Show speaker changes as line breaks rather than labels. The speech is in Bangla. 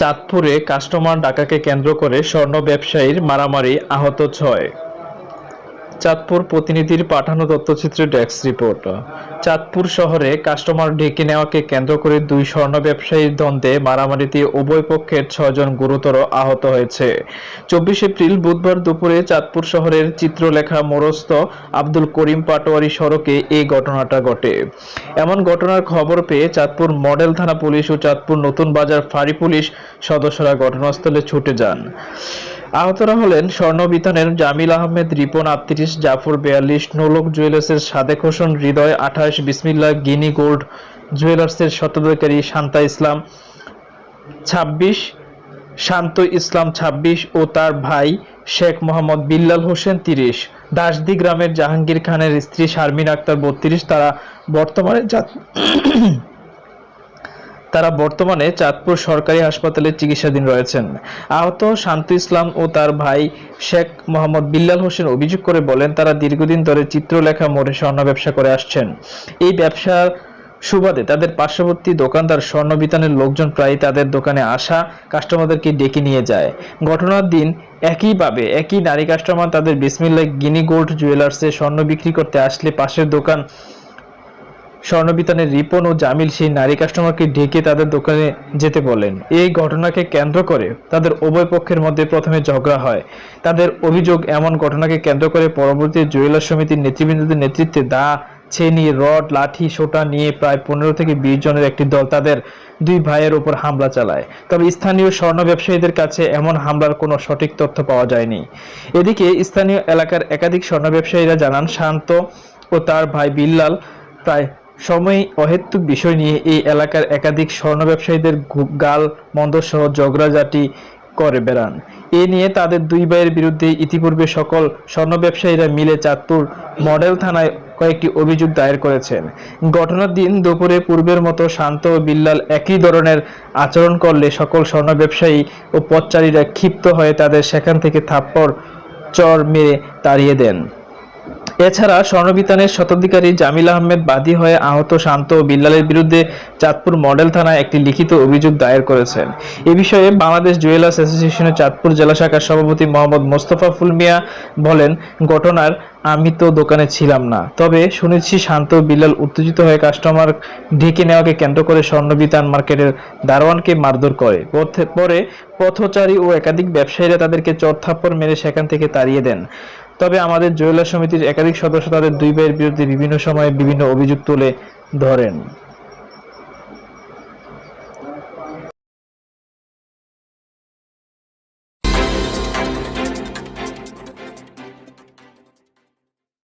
চাঁদপুরে কাস্টমার ডাকাকে কেন্দ্র করে স্বর্ণ ব্যবসায়ীর মারামারি আহত ছয়। চাঁদপুর প্রতিনিধির পাঠানো তথ্যচিত্রে ডেস্ক রিপোর্ট। চাঁদপুর শহরে কাস্টমার ডেকে নেওয়াকে কেন্দ্র করে দুই স্বর্ণ ব্যবসায়ীর দ্বন্দ্বে মারামারিতে উভয় পক্ষের ছয়জন গুরুতর আহত হয়েছে। চব্বিশ এপ্রিল বুধবার দুপুরে চাঁদপুর শহরের চিত্রলেখা মোরস্ত আব্দুল করিম পাটোয়ারি সড়কে এই ঘটনাটা ঘটে। এমন ঘটনার খবর পেয়ে চাঁদপুর মডেল থানা পুলিশ ও চাঁদপুর নতুন বাজার ফাঁড়ি পুলিশ সদস্যরা ঘটনাস্থলে ছুটে যান। আহতরা হলেন স্বর্ণবিতানের জামিল আহমেদ, রিপন আটত্রিশ, জাফর বিয়াল্লিশ, নোলক জুয়েলার্সের সাদেক হোসেন, হৃদয় আঠাশ বিসমিল্লা গিনি গোল্ড জুয়েলার্সের শতদয়কারী শান্তা ইসলাম ছাব্বিশ, শান্ত ইসলাম ছাব্বিশ ও তার ভাই শেখ মোহাম্মদ বিল্লাল হোসেন তিরিশ। দাসদি গ্রামের জাহাঙ্গীর খানের স্ত্রী শারমিন আক্তার বত্রিশ। তারা বর্তমানে তারা বর্তমানে চাঁদপুর সরকারি হাসপাতালে চিকিৎসাধীন রয়েছেন। আহত শান্ত ইসলাম ও তার ভাই শেখ মোহাম্মদ বিল্লাল হোসেন অভিযোগ করে বলেন, তারা দীর্ঘদিন ধরে চিত্রলেখা মোড়ে স্বর্ণ ব্যবসা করে আসছেন। এই ব্যবসার সুবাদে তাদের পার্শ্ববর্তী দোকানদার স্বর্ণ বিতানের লোকজন প্রায় তাদের দোকানে আসা কাস্টমারদেরকে ডেকে নিয়ে যায়। ঘটনার দিন একইভাবে একই নারী কাস্টমার তাদের বিসমিল্লা গিনি গোল্ড জুয়েলার্সে স্বর্ণ বিক্রি করতে আসলে পাশের দোকান স্বর্ণবিতানের রিপন ও জামিল সেই নারী কাস্টমারকে ডেকে তাদের দোকানে যেতে বলেন। এই ঘটনাকে কেন্দ্র করে তাদের উভয় পক্ষের মধ্যে প্রথমে ঝগড়া হয়। তাদের অভিযোগ এমন ঘটনাকে কেন্দ্র করে পরবর্তী জুয়েলার সমিতির নেতৃবৃন্দদের নেতৃত্বে দা, ছেনি, রড, লাঠি, সোটা নিয়ে প্রায় পনেরো থেকে বিশ জনের একটি দল তাদের দুই ভাইয়ের উপর হামলা চালায়। তবে স্থানীয় স্বর্ণ ব্যবসায়ীদের কাছে এমন হামলার কোনো সঠিক তথ্য পাওয়া যায়নি। এদিকে স্থানীয় এলাকার একাধিক স্বর্ণ ব্যবসায়ীরা জানান, শান্ত ও তার ভাই বিল্লাল প্রায় সময় অহেতুক বিষয় নিয়ে এই এলাকার একাধিক স্বর্ণ ব্যবসায়ীদের গাল মন্দ সহ ঝগড়াঝাটি করে বেড়ান। এ নিয়ে তাদের দুই ভাইয়ের বিরুদ্ধে ইতিপূর্বে সকল স্বর্ণ ব্যবসায়ীরা মিলে চাঁদপুর মডেল থানায় কয়েকটি অভিযোগ দায়ের করেছেন। ঘটনার দিন দুপুরে পূর্বের মতো শান্ত ও বিল্লাল একই ধরনের আচরণ করলে সকল স্বর্ণ ব্যবসায়ী ও পথচারীরা ক্ষিপ্ত হয়ে তাদের সেখান থেকে থাপ্পড়, চর মেরে তাড়িয়ে দেন। এছাড়া স্বর্ণবিতানের শতাধিকারী জামিল আহমেদ বাদী হয়ে আহত শান্ত ও বিল্লালের বিরুদ্ধে চাঁদপুর মডেল থানায় একটি লিখিত অভিযোগ দায়ের করেছেন। এ বিষয়ে বাংলাদেশ জুয়েলার্স অ্যাসোসিয়েশনের চাঁদপুর জেলা শাখার সভাপতি মোহাম্মদ মোস্তফা ফুলমিয়া বলেন, ঘটনার আমি তো দোকানে ছিলাম না। তবে শুনেছি শান্ত বিল্লাল উত্তেজিত হয়ে কাস্টমার ঢেকে নেওয়াকে কেন্দ্র করে স্বর্ণবিতান মার্কেটের দারোয়ানকে মারধর করে। পরে পথচারী ও একাধিক ব্যবসায়ীরা তাদেরকে চড়থাপ্পড় মেরে সেখান থেকে তাড়িয়ে দেন। তবে আমাদের জুয়েলার সমিতির একাধিক সদস্য তাদের দুই ভাইয়ের বিরুদ্ধে বিভিন্ন সময়ে বিভিন্ন অভিযোগ তুলে ধরেন।